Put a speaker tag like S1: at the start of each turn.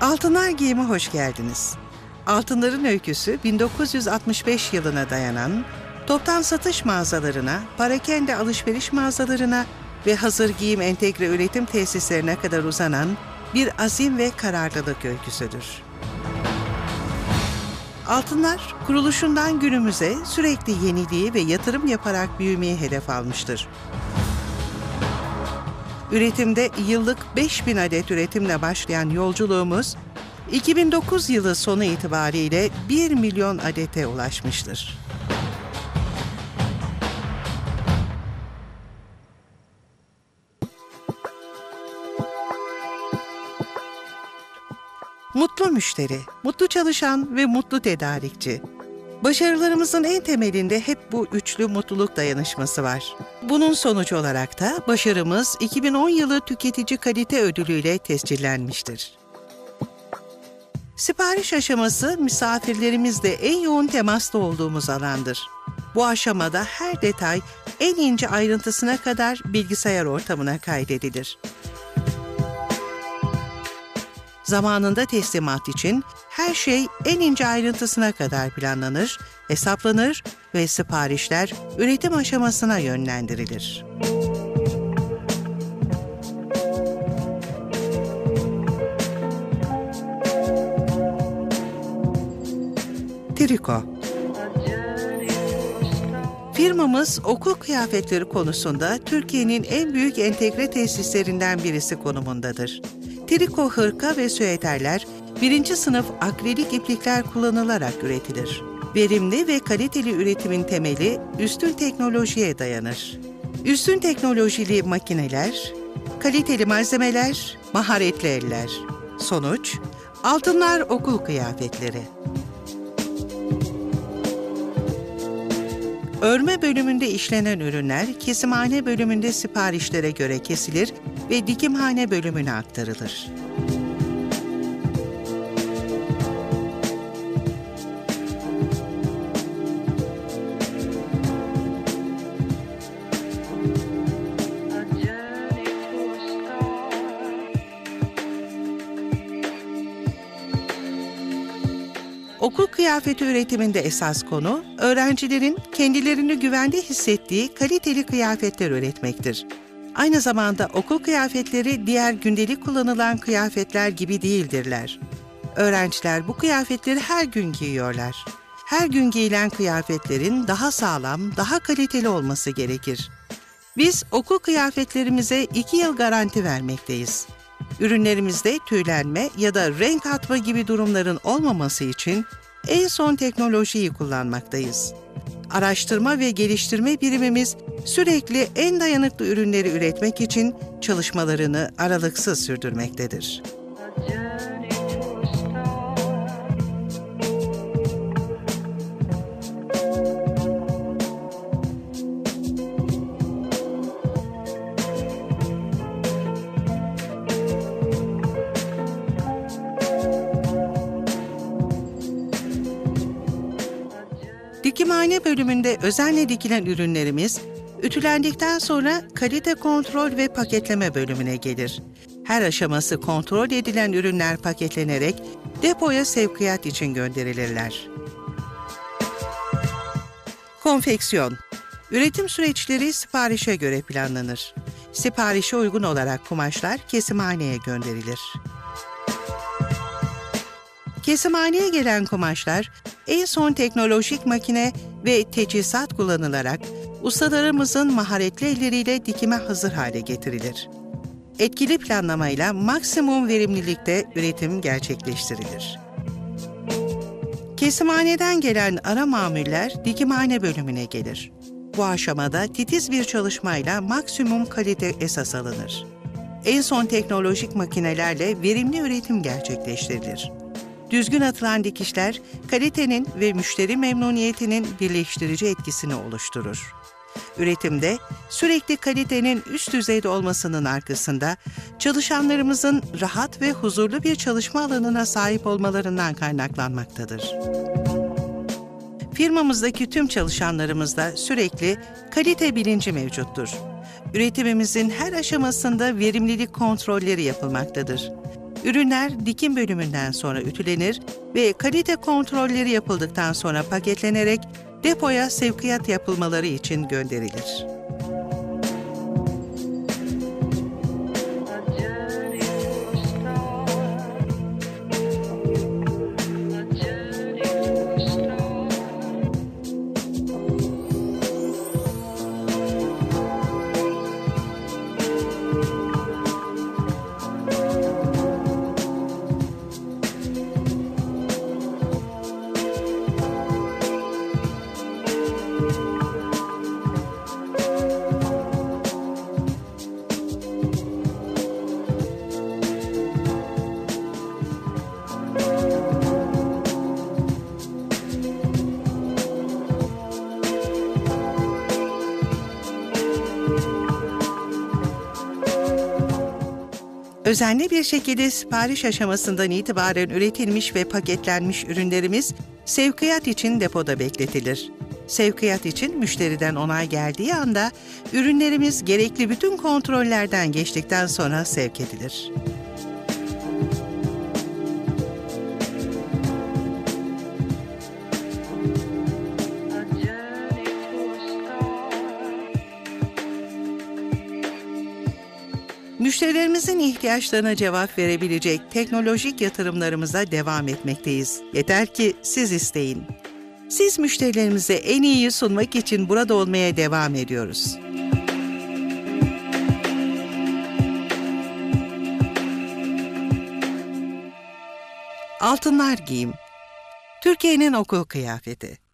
S1: Altınlar Giyim'e hoş geldiniz. Altınların öyküsü 1965 yılına dayanan, toptan satış mağazalarına, parakende alışveriş mağazalarına ve hazır giyim entegre üretim tesislerine kadar uzanan bir azim ve kararlılık öyküsüdür. Altınlar, kuruluşundan günümüze sürekli yeniliği ve yatırım yaparak büyümeyi hedef almıştır. Üretimde yıllık 5000 adet üretimle başlayan yolculuğumuz, 2009 yılı sonu itibariyle 1 milyon adete ulaşmıştır. Mutlu müşteri, mutlu çalışan ve mutlu tedarikçi. Başarılarımızın en temelinde hep bu üçlü mutluluk dayanışması var. Bunun sonucu olarak da başarımız 2010 yılı tüketici kalite ödülüyle tescillenmiştir. Sipariş aşaması misafirlerimizle en yoğun temasta olduğumuz alandır. Bu aşamada her detay en ince ayrıntısına kadar bilgisayar ortamına kaydedilir. Zamanında teslimat için her şey en ince ayrıntısına kadar planlanır, hesaplanır ve siparişler üretim aşamasına yönlendirilir. Triko Firmamız okul kıyafetleri konusunda Türkiye'nin en büyük entegre tesislerinden birisi konumundadır. Triko hırka ve süeterler birinci sınıf akrilik iplikler kullanılarak üretilir. Verimli ve kaliteli üretimin temeli üstün teknolojiye dayanır. Üstün teknolojili makineler, kaliteli malzemeler, maharetli eller. Sonuç, altınlar okul kıyafetleri. Örme bölümünde işlenen ürünler kesimhane bölümünde siparişlere göre kesilir ve dikimhane bölümüne aktarılır. Okul kıyafeti üretiminde esas konu, öğrencilerin kendilerini güvende hissettiği kaliteli kıyafetler üretmektir. Aynı zamanda okul kıyafetleri diğer gündelik kullanılan kıyafetler gibi değildirler. Öğrenciler bu kıyafetleri her gün giyiyorlar. Her gün giyilen kıyafetlerin daha sağlam, daha kaliteli olması gerekir. Biz okul kıyafetlerimize iki yıl garanti vermekteyiz. Ürünlerimizde tüylenme ya da renk atma gibi durumların olmaması için en son teknolojiyi kullanmaktayız. Araştırma ve geliştirme birimimiz sürekli en dayanıklı ürünleri üretmek için çalışmalarını aralıksız sürdürmektedir. Dikimhane bölümünde özenle dikilen ürünlerimiz, ütülendikten sonra kalite kontrol ve paketleme bölümüne gelir. Her aşaması kontrol edilen ürünler paketlenerek depoya sevkiyat için gönderilirler. Konfeksiyon Üretim süreçleri siparişe göre planlanır. Siparişe uygun olarak kumaşlar kesimhaneye gönderilir. Kesimhaneye gelen kumaşlar en son teknolojik makine ve teçhizat kullanılarak ustalarımızın maharetli elleriyle dikime hazır hale getirilir. Etkili planlamayla maksimum verimlilikte üretim gerçekleştirilir. Kesimhaneden gelen ara mamuller dikimhane bölümüne gelir. Bu aşamada titiz bir çalışmayla maksimum kalite esas alınır. En son teknolojik makinelerle verimli üretim gerçekleştirilir. Düzgün atılan dikişler kalitenin ve müşteri memnuniyetinin birleştirici etkisini oluşturur. Üretimde sürekli kalitenin üst düzeyde olmasının arkasında çalışanlarımızın rahat ve huzurlu bir çalışma alanına sahip olmalarından kaynaklanmaktadır. Firmamızdaki tüm çalışanlarımızda sürekli kalite bilinci mevcuttur. Üretimimizin her aşamasında verimlilik kontrolleri yapılmaktadır. Ürünler dikim bölümünden sonra ütülenir ve kalite kontrolleri yapıldıktan sonra paketlenerek depoya sevkiyat yapılmaları için gönderilir. Özenli bir şekilde sipariş aşamasından itibaren üretilmiş ve paketlenmiş ürünlerimiz sevkiyat için depoda bekletilir. Sevkiyat için müşteriden onay geldiği anda ürünlerimiz gerekli bütün kontrollerden geçtikten sonra sevk edilir. Müşterilerimizin ihtiyaçlarına cevap verebilecek teknolojik yatırımlarımıza devam etmekteyiz. Yeter ki siz isteyin. Siz müşterilerimize en iyiyi sunmak için burada olmaya devam ediyoruz. Altınlar giyim. Türkiye'nin okul kıyafeti.